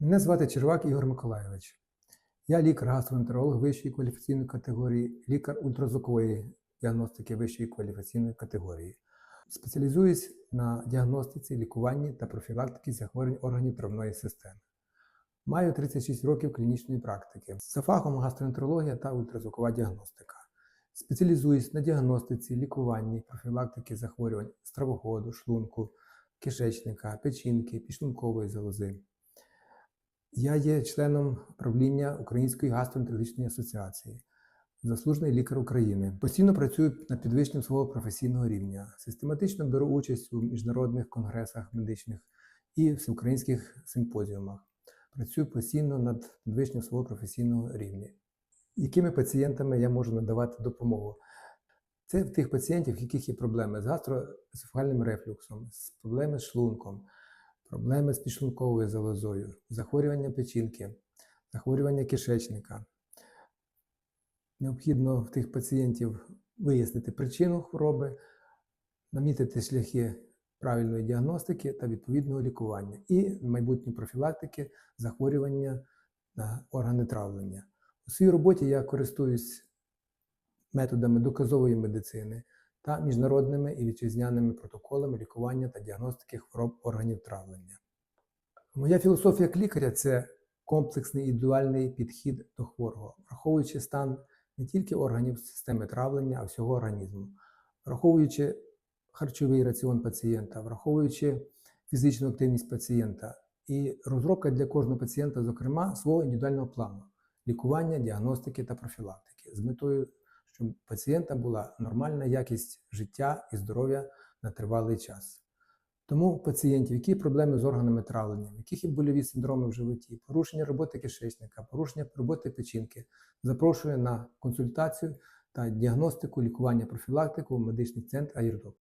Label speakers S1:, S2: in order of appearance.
S1: Мене звати Червак Ігор Миколайович. Я лікар-гастроентеролог вищої кваліфікаційної категорії, лікар ультразвукової діагностики вищої кваліфікаційної категорії. Спеціалізуюсь на діагностиці, лікуванні та профілактиці захворювань органів травної системи. Маю 36 років клінічної практики. За фахом гастроентерологія та ультразвукова діагностика. Спеціалізуюсь на діагностиці, лікуванні, профілактики захворювань стравоходу, шлунку, кишечника, печінки, підшлункової залози. Я є членом правління Української гастроентерологічної асоціації, заслужений лікар України. Постійно працюю над підвищенням свого професійного рівня, систематично беру участь у міжнародних конгресах медичних і всеукраїнських симпозіумах. Працюю постійно над підвищенням свого професійного рівня. Якими пацієнтами я можу надавати допомогу? Це в тих пацієнтів, в яких є проблеми з гастроесофагальним рефлюксом, з проблеми з шлунком, проблеми з підшлунковою залозою, захворювання печінки, захворювання кишечника. Необхідно в тих пацієнтів вияснити причину хвороби, намітити шляхи правильної діагностики та відповідного лікування і майбутньої профілактики захворювання на органи травлення. У своїй роботі я користуюсь методами доказової медицини та міжнародними і вітчизняними протоколами лікування та діагностики хвороб органів травлення. Моя філософія як лікаря це комплексний індивідуальний підхід до хворого, враховуючи стан не тільки органів системи травлення, а всього організму, враховуючи харчовий раціон пацієнта, враховуючи фізичну активність пацієнта і розробка для кожного пацієнта, зокрема, свого індивідуального плану лікування, діагностики та профілактики з метою, щоб у пацієнта була нормальна якість життя і здоров'я на тривалий час. Тому у пацієнтів, які проблеми з органами травлення, яких є больові синдроми в животі, порушення роботи кишечника, порушення роботи печінки, запрошую на консультацію та діагностику, лікування, профілактику в медичний центр АІРДОК.